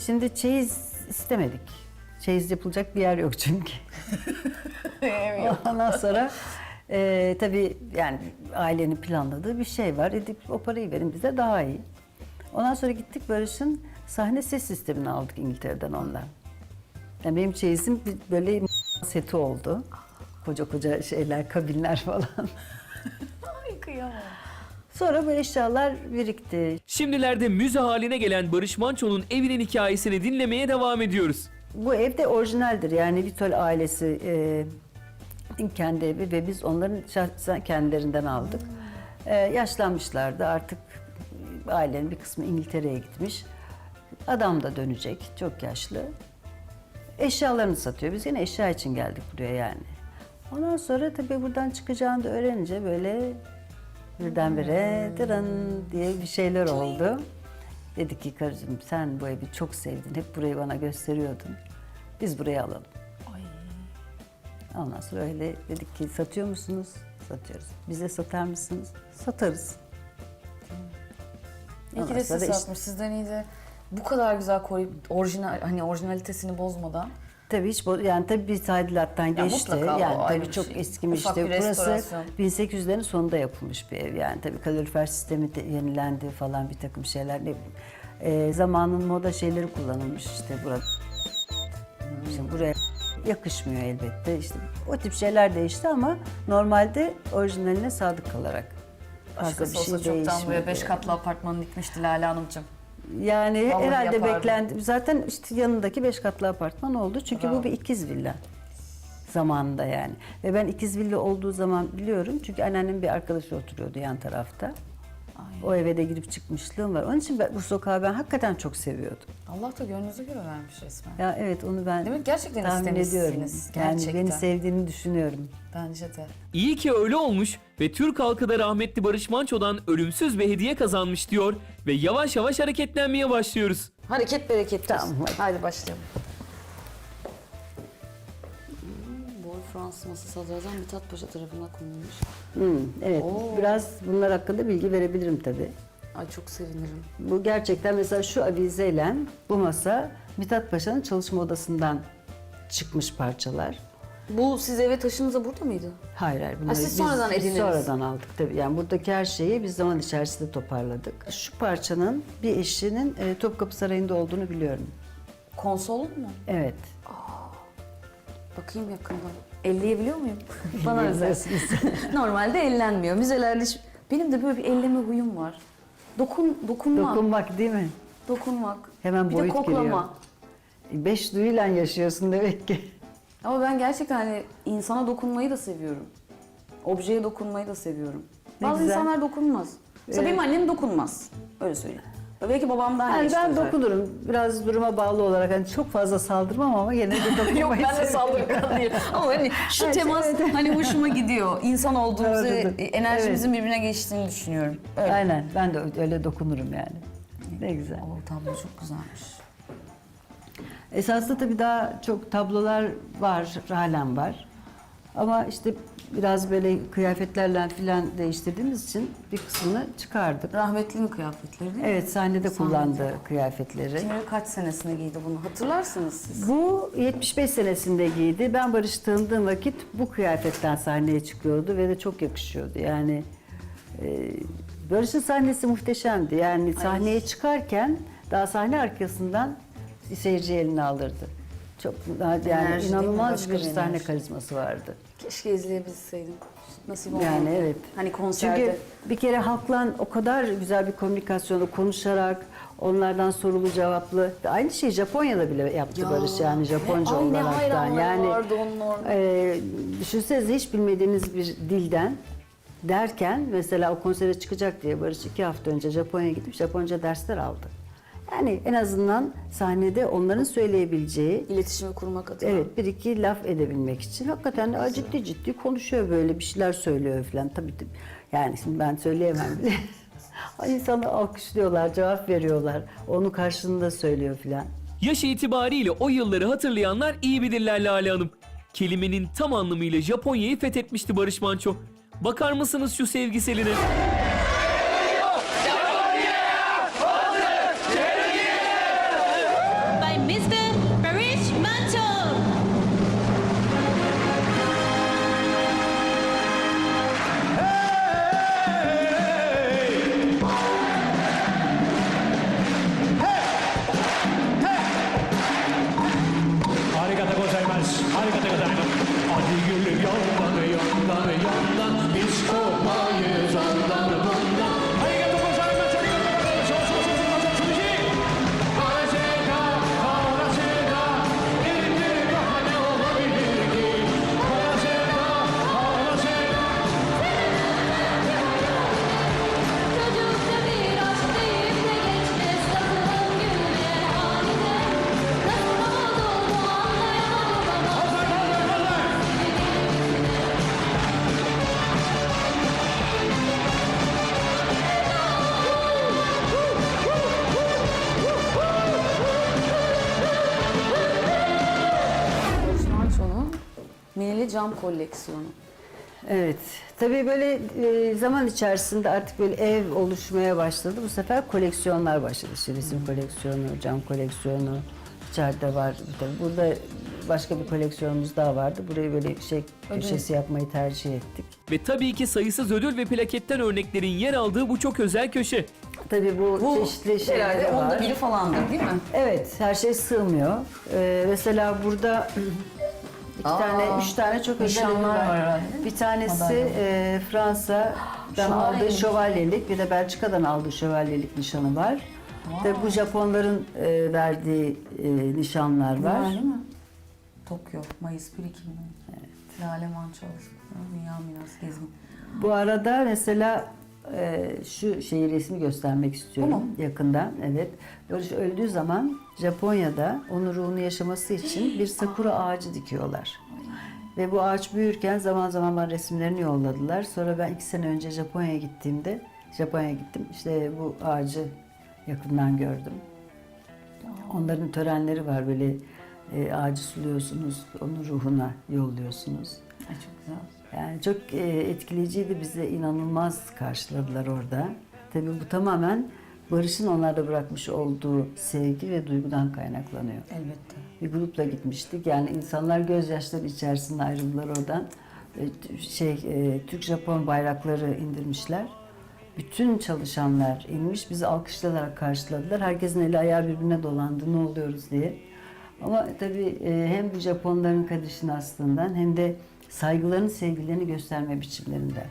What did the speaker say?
şimdi çeyiz istemedik. Çeyiz yapılacak bir yer yok çünkü. Ondan sonra e, tabii yani ailenin planladığı bir şey var. Dedik o parayı verin bize daha iyi. Ondan sonra gittik Barış'ın sahne ses sistemini aldık İngiltere'den ondan. Yani benim çeyizim böyle seti oldu. Koca koca şeyler, kabinler falan. Ay kıyamam. Sonra bu eşyalar birikti. Şimdilerde müze haline gelen Barış Manço'nun evinin hikayesini dinlemeye devam ediyoruz. Bu ev de orijinaldir. Yani Vitol ailesi e, kendi evi ve biz onların kendilerinden aldık. E, yaşlanmışlardı artık ailenin bir kısmı İngiltere'ye gitmiş. Adam da dönecek çok yaşlı. Eşyalarını satıyor. Biz yine eşya için geldik buraya yani. Ondan sonra tabii buradan çıkacağını da öğrenince böyle birdenbire dırın diye bir şeyler oldu. Dedi ki karıcığım sen bu evi çok sevdin. Hep burayı bana gösteriyordun. Biz burayı alalım. Ondan sonra öyle dedik ki satıyor musunuz? Satıyoruz. Bize satar mısınız? Satarız. İyi ki Ondan de sonra siz işte- satmış. Sizden iyi de bu kadar güzel koruyup orijinal hani orijinalitesini bozmadan. Tabii hiç yani tabii bir tadilattan geçti. yani ayrı tabii çok şey. eskimişti. Burası restorasyon. 1800'lerin sonunda yapılmış bir ev. Yani tabii kalorifer sistemi de yenilendi falan bir takım şeyler ne. Ee, zamanın moda şeyleri kullanılmış işte burada. Şimdi buraya yakışmıyor elbette. İşte o tip şeyler değişti ama normalde orijinaline sadık kalarak. Başkası bir şey olsa çoktan buraya beş katlı apartman dikmişti Lale Hanımcığım. Yani Vallahi herhalde yapardım. beklendi. Zaten işte yanındaki beş katlı apartman oldu. Çünkü Bravo. bu bir ikiz villa zamanında yani. Ve ben ikiz villa olduğu zaman biliyorum. Çünkü anneannem bir arkadaşı oturuyordu yan tarafta. O eve de girip çıkmışlığım var. Onun için ben, bu sokağı ben hakikaten çok seviyordum. Allah da gönlünüze göre vermiş resmen. Ya evet onu ben Değil mi? Gerçekten tahmin ediyorum. istemişsiniz. Yani Gerçekten. beni sevdiğini düşünüyorum. Bence de. İyi ki öyle olmuş ve Türk halkı da rahmetli Barış Manço'dan ölümsüz bir hediye kazanmış diyor ve yavaş yavaş hareketlenmeye başlıyoruz. Hareket bereket. Tamam. Hadi başlayalım. Fransız masası Hazardan Mithat Paşa tarafından konulmuş. Hmm, evet biraz bunlar hakkında bilgi verebilirim tabii. Ay çok sevinirim. Bu gerçekten mesela şu avizeyle bu masa Mithat Paşa'nın çalışma odasından çıkmış parçalar. Bu siz eve taşınınca burada mıydı? Hayır hayır. bunları siz sonradan biz edindiniz. sonradan aldık tabii. Yani buradaki her şeyi biz zaman içerisinde toparladık. Şu parçanın bir eşinin e, Topkapı Sarayı'nda olduğunu biliyorum. Konsolun mu? Evet. Bakayım yakından. Elleyebiliyor muyum? Bana özel. Normalde ellenmiyor. Müzelerde hiç- benim de böyle bir elleme huyum var. Dokun, dokunmak. Dokunmak değil mi? Dokunmak. Hemen bir boyut de koklama. giriyor. Beş duyuyla yaşıyorsun demek ki. Ama ben gerçekten hani insana dokunmayı da seviyorum. Objeye dokunmayı da seviyorum. Ne Bazı güzel. insanlar dokunmaz. Mesela Evet. benim annem dokunmaz. Öyle söyleyeyim. Belki babam daha Yani işte ben dokunurum. Biraz duruma bağlı olarak. Hani çok fazla saldırmam ama gene de dokunmayı Yok ben de severim. saldırganlıyım. Ama hani şu Evet, temas evet. hani hoşuma gidiyor. İnsan olduğumuzu, enerjimizin birbirine geçtiğini düşünüyorum. Öyle. Aynen. Ben de öyle dokunurum yani. Ne güzel. O tablo çok güzelmiş. Esasında tabii daha çok tablolar var, halen var. Ama işte biraz böyle kıyafetlerle falan değiştirdiğimiz için bir kısmını çıkardık. Rahmetlinin kıyafetleri değil mi? Evet, sahnede kullandığı kıyafetleri. Kim bilir kaç senesinde giydi bunu hatırlarsınız siz. Bu 75 senesinde giydi. Ben Barış tanıdığım vakit bu kıyafetten sahneye çıkıyordu ve de çok yakışıyordu. Yani e, Barış'ın sahnesi muhteşemdi. Yani sahneye çıkarken daha sahne arkasından seyirci eline alırdı. Çok yani Enerji değil mi? inanılmaz bir sahne enerji. karizması vardı. Keşke izleyebilseydim. Nasip olmadı. Yani evet. Hani konserde. Çünkü bir kere halkla o kadar güzel bir komünikasyonu konuşarak onlardan sorulu cevaplı. Aynı şeyi Japonya'da bile yaptı Ya, Barış yani Japonca ne olaraktan. Yani vardı onun orada. e, düşünsenize hiç bilmediğiniz bir dilden derken mesela o konsere çıkacak diye Barış iki hafta önce Japonya'ya gidip Japonca dersler aldı. Yani en azından sahnede onların söyleyebileceği İletişimi kurmak adına. Evet bir iki laf edebilmek için hakikaten de ciddi ciddi konuşuyor böyle bir şeyler söylüyor falan tabii tabii. Yani şimdi ben söyleyemem bile. Ay insanı alkışlıyorlar, cevap veriyorlar. Onun karşılığında söylüyor falan. Yaş itibariyle o yılları hatırlayanlar iyi bilirler Lale Hanım. Kelimenin tam anlamıyla Japonya'yı fethetmişti Barış Manço. Bakar mısınız şu sevgiseline? Cam Koleksiyonu. Evet. Tabii böyle e, zaman içerisinde artık böyle ev oluşmaya başladı. Bu sefer koleksiyonlar başladı. İşte resim koleksiyonu, cam koleksiyonu. İçeride var. Tabii burada başka bir koleksiyonumuz daha vardı. Burayı böyle şey köşesi yapmayı tercih ettik. Ve tabii ki sayısız ödül ve plaketten örneklerin yer aldığı bu çok özel köşe. Tabii bu, Bu çeşitli herhalde şeyleri onda var. biri falandır değil mi? Evet, her şey sığmıyor. Ee, mesela burada iki Aa, tane, üç tane çok özel nişanlar ürün var. Bir tanesi Madalya. e, Fransa'dan aldığı Şövalyelik. şövalyelik, bir de Belçika'dan aldığı şövalyelik nişanı var. Tabii bu Japonların e, verdiği e, nişanlar var. Var değil mi? Tokyo, Mayıs 1 2010. Evet. Lale Mançoz, Dünya Miras Gezgin. Bu arada mesela e, şu şeyi resmi göstermek istiyorum mu? yakından. Evet. Barış öldüğü zaman Japonya'da onun ruhunu yaşaması için bir sakura ağacı dikiyorlar. Ve bu ağaç büyürken zaman zaman bana resimlerini yolladılar. Sonra ben iki sene önce Japonya'ya gittiğimde, Japonya'ya gittim. İşte bu ağacı yakından gördüm. Onların törenleri var böyle e, ağacı suluyorsunuz, onun ruhuna yolluyorsunuz. Ay çok güzel. Yani çok e, etkileyiciydi. Bize inanılmaz karşıladılar orada. Tabii bu tamamen Barış'ın onlarda bırakmış olduğu sevgi ve duygudan kaynaklanıyor. Elbette. Bir grupla gitmiştik. Yani insanlar gözyaşları içerisinde ayrıldılar oradan. E, Şey, e, Türk-Japon bayrakları indirmişler. Bütün çalışanlar inmiş, bizi alkışlayarak karşıladılar. Herkesin eli ayağı birbirine dolandı, ne oluyoruz diye. Ama tabii hem bu Japonların kadir şinaslığından hem de saygılarını, sevgilerini gösterme biçimlerinden.